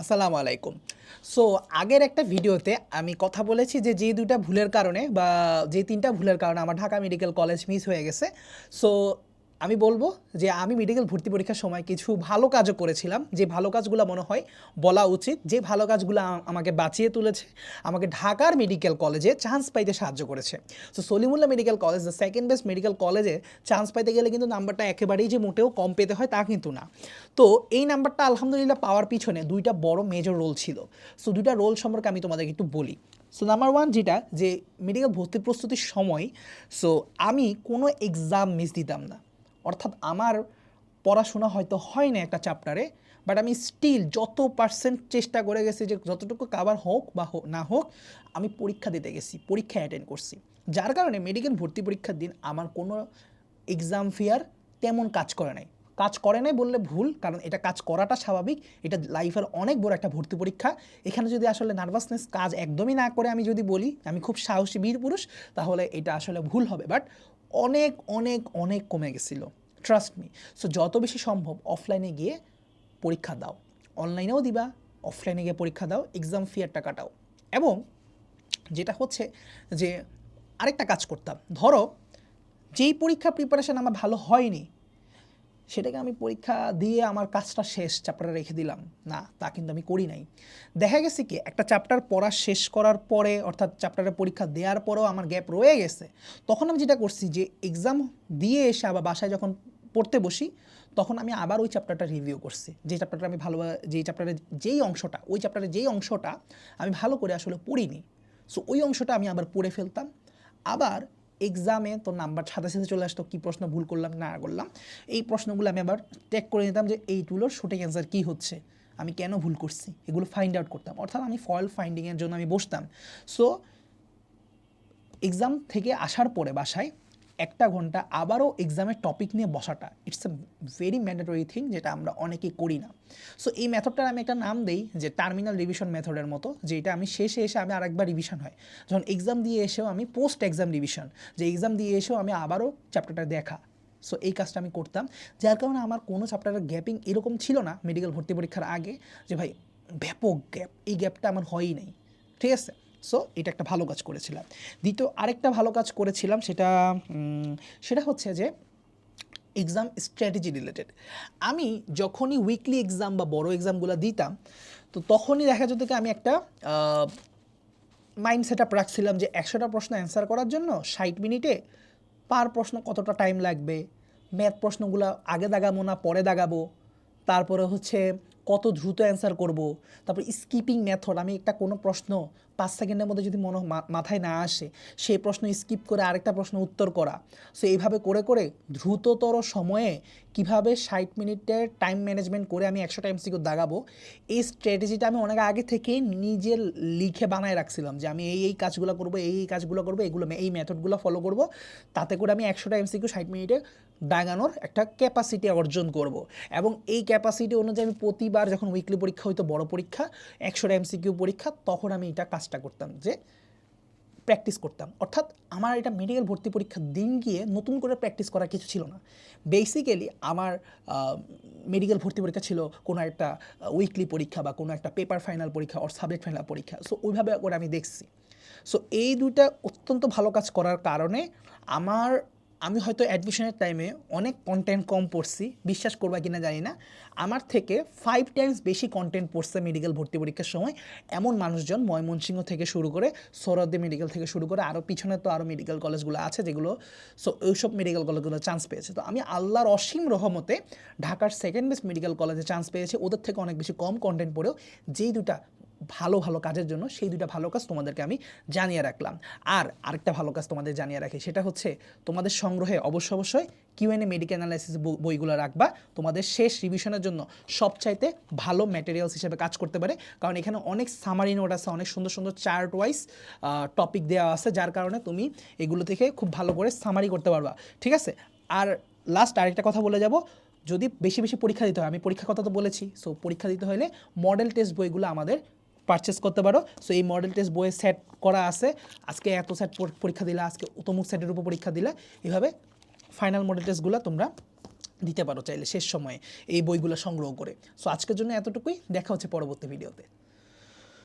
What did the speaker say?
আসসালামু আলাইকুম। সো আগের একটা ভিডিওতে আমি কথা বলেছি যে যে দুটা ভুলের কারণে বা যে তিনটা ভুলের কারণে আমার ঢাকা মেডিকেল কলেজ মিস হয়ে গেছে। সো আমি বলব যে আমি মেডিকেল ভর্তি পরীক্ষার সময় কিছু ভালো কাজও করেছিলাম। যে ভালো কাজগুলো মনে হয় বলা উচিত, যে ভালো কাজগুলো আমাকে বাঁচিয়ে তুলেছে, আমাকে ঢাকার মেডিকেল কলেজে চান্স পাইতে সাহায্য করেছে। So Salimullah medical college the second best medical কলেজে চান্স পাইতে গেলে কিন্তু নাম্বারটা একেবারেই যে মোটেও কম পেতে হয় তা কিন্তু না। তো এই নাম্বারটা আলহামদুলিল্লাহ পাওয়ার পিছনে দুইটা বড় মেজর রোল ছিল। সো দুইটা রোল সম্পর্কে আমি তোমাদেরকে একটু বলি। সো নাম্বার ওয়ান যেটা, যে মেডিকেল ভর্তি প্রস্তুতির সময় সো আমি কোনো এক্সাম মিস দিতাম না। অর্থাৎ আমার পড়াশোনা হয়তো হয় না একটা চ্যাপ্টারে বাট আমি স্টিল যত পার্সেন্ট চেষ্টা করে গেছি যে যতটুকু কাবার হোক বা না হোক, আমি পরীক্ষা দিতে গেছি, পরীক্ষা অ্যাটেন্ড করছি। যার কারণে মেডিকেল ভর্তি পরীক্ষার দিন আমার কোনো এক্সাম ফিয়ার তেমন কাজ করে নাই। কাজ করে নাই বললে ভুল, কারণ এটা কাজ করাটা স্বাভাবিক। এটা লাইফের অনেক বড় একটা ভর্তি পরীক্ষা। এখানে যদি আসলে নার্ভাসনেস কাজ একদমই না করে আমি যদি বলি, আমি খুব সাহসী বীর পুরুষ, তাহলে এটা আসলে ভুল হবে। বাট অনেক অনেক অনেক কমে গেছিল। ট্রাস্ট মি সো যত বেশি সম্ভব অফলাইনে গিয়ে পরীক্ষা দাও। অনলাইনেও দিবা অফলাইনে গিয়ে পরীক্ষা দাও এক্সাম ফিয়ার টাকাটাও এবং যেটা হচ্ছে যে, আরেকটা কাজ করতাম। ধরো, যেই পরীক্ষা প্রিপারেশন আমার ভালো হয়নি সেটাকে আমি পরীক্ষা দিয়ে আমার কাজটা শেষ চ্যাপ্টারে রেখে দিলাম। না, তা কিন্তু আমি করি নাই। দেখা গেছে কি, একটা চ্যাপ্টার পড়া শেষ করার পরে, অর্থাৎ চ্যাপ্টারের পরীক্ষা দেওয়ার পরেও আমার গ্যাপ রয়ে গেছে। তখন আমি যেটা করছি যে এক্সাম দিয়ে এসে আবার বাসায় যখন পড়তে বসি, তখন আমি আবার ওই চ্যাপ্টারটা রিভিউ করছি। যে চ্যাপ্টারটা আমি ভালো যেই চ্যাপ্টারের যেই অংশটা, ওই চ্যাপ্টারের যেই অংশটা আমি ভালো করে আসলে পড়িনি। সো ওই অংশটা আমি আবার পড়ে ফেলতাম। আবার এক্সামে তো নাম্বার সাথে চলে আসতো, কী প্রশ্ন ভুল করলাম, না করলাম। এই প্রশ্নগুলো আমি আবার ট্যাক করে নিতাম যে এইগুলোর সঠিক অ্যান্সার কী হচ্ছে? আমি কেন ভুল করছি? এগুলো ফাইন্ড আউট করতাম। অর্থাৎ আমি ফয়েল ফাইন্ডিংয়ের জন্য আমি বসতাম। সো এক্সাম থেকে আসার পরে বাসায় একটা ঘণ্টা আবারও এক্সামের টপিক নিয়ে বসাটা it's a very mandatory thing যেটা আমরা অনেকেই করি না। সো এই মেথডটার আমি একটা নাম দেই যে টার্মিনাল রিভিশন মেথডের মতো, যেটা আমি শেষে এসে আমি আরেকবার রিভিশন হয়। যখন এক্সাম দিয়ে এসেও আমি পোস্ট এক্সাম রিভিশন যে এক্সাম দিয়ে এসেও আমি আবারও চ্যাপ্টারটা দেখা। সো এই কাজটা আমি করতাম। যার কারণে আমার কোনো চ্যাপ্টারের গ্যাপিং এরকম ছিল না মেডিকেল ভর্তি পরীক্ষার আগে, যে ভাই, ব্যাপক গ্যাপ এই গ্যাপটা আমার হয়ই নাই। ঠিক আছে? সো এটা একটা ভালো কাজ করেছিলাম। দ্বিতীয় আরেকটা ভালো কাজ করেছিলাম সেটা সেটা হচ্ছে যে এক্সাম স্ট্র্যাটেজি রিলেটেড আমি যখনই উইকলি এক্সাম বা বড় এক্সামগুলো দিতাম, তো তখনই দেখা যেত কি আমি একটা মাইন্ড সেট আপ রাখছিলাম যে একশোটা প্রশ্ন অ্যান্সার করার জন্য ষাট মিনিটে পার প্রশ্ন কতটা টাইম লাগবে ম্যাথ প্রশ্নগুলো আগে দাগাবো না পরে দাগাবো, তারপরে হচ্ছে কত দ্রুত অ্যান্সার করব, তারপর স্কিপিং মেথড আমি একটা কোনো প্রশ্ন পাঁচ সেকেন্ডের মধ্যে যদি মনে মাথায় না আসে সেই প্রশ্ন স্কিপ করে আরেকটা প্রশ্ন উত্তর করা। সো এইভাবে করে করে দ্রুততর সময়ে কীভাবে ষাট মিনিটের টাইম ম্যানেজমেন্ট করে আমি একশো টাইম সিকিউর দাগাবো, এই স্ট্র্যাটেজিটা আমি অনেক আগে থেকেই নিজে লিখে বানায় রাখছিলাম যে আমি এই এই কাজগুলো করব, এই এই কাজগুলো করব, এগুলো এই মেথডগুলো ফলো করব। তাতে করে আমি একশোটা এমসিকিউ ষাট মিনিটে দাগানোর একটা ক্যাপাসিটি অর্জন করব। এবং এই ক্যাপাসিটি অনুযায়ী আমি প্রতিবার যখন উইকলি পরীক্ষা হইতো বড় পরীক্ষা একশোটা এমসিকিউ পরীক্ষা, তখন আমি এটা কাজটা করতাম, যে প্র্যাকটিস করতাম। অর্থাৎ আমার এটা মেডিকেল ভর্তি পরীক্ষার দিন গিয়ে নতুন করে প্র্যাকটিস করার কিছু ছিল না। বেসিক্যালি আমার মেডিকেল ভর্তি পরীক্ষা ছিল কোনো একটা উইকলি পরীক্ষা বা কোনো একটা পেপার ফাইনাল পরীক্ষা ওর সাবজেক্ট ফাইনাল পরীক্ষা। সো ওইভাবে করে আমি দেখছি। সো এই দুইটা অত্যন্ত ভালো কাজ করার কারণে আমার আমি হয়তো অ্যাডমিশনের টাইমে অনেক কন্টেন্ট কম পড়ছি, বিশ্বাস করবা কিনা জানি না। আমার থেকে ফাইভ টাইমস বেশি কন্টেন্ট পড়ছে মেডিকেল ভর্তি পরীক্ষার সময়। এমন মানুষজন ময়মনসিংহ থেকে শুরু করে সৌরদ্দি মেডিকেল থেকে শুরু করে আরও পিছনে তো আরও মেডিকেল কলেজগুলো আছে যেগুলো সো ওইসব মেডিকেল কলেজগুলো চান্স পেয়েছে। তো আমি আল্লাহর অসীম রহমতে ঢাকার সেকেন্ড বেস্ট মেডিকেল কলেজে চান্স পেয়েছি। ওদের থেকে অনেক বেশি কম কন্টেন্ট পড়েও যেই দুটা ভালো ভালো কাজের জন্য সেই দুটা ভালো কাজ তোমাদেরকে আমি জানিয়ে রাখলাম। আর আরেকটা ভালো কাজ তোমাদের জানিয়ে রাখি, সেটা হচ্ছে তোমাদের সংগ্রহে অবশ্য অবশ্যই কিউএনএ মেডিকেল অ্যানালাইসিস বইগুলো রাখবা। তোমাদের শেষ রিভিশনের জন্য সবচাইতে ভালো ম্যাটেরিয়ালস হিসেবে কাজ করতে পারে। কারণ এখানে অনেক সামারি নোট আছে, অনেক সুন্দর সুন্দর চার্ট ওয়াইজ টপিক দেওয়া আছে, যার কারণে তুমি এগুলো থেকে খুব ভালো করে সামারি করতে পারবা। ঠিক আছে? আর লাস্ট আরেকটা কথা বলে যাব। যদি বেশি বেশি পরীক্ষা দিতে হয়, আমি পরীক্ষার কথা তো বলেছি সো পরীক্ষা দিতে হলে মডেল টেস্ট বইগুলো আমাদের পারচেস করতে পারো। সো এই মডেল টেস্ট বইয়ে সেট করা আছে। আজকে এত সেট পরীক্ষা দিলে, আজকে তমুক সেটের উপর পরীক্ষা দিলে। এভাবে ফাইনাল মডেল টেস্টগুলো তোমরা দিতে পারো চাইলে শেষ সময়ে এই বইগুলো সংগ্রহ করে। সো আজকের জন্য এতটুকুই। দেখা হচ্ছে পরবর্তী ভিডিওতে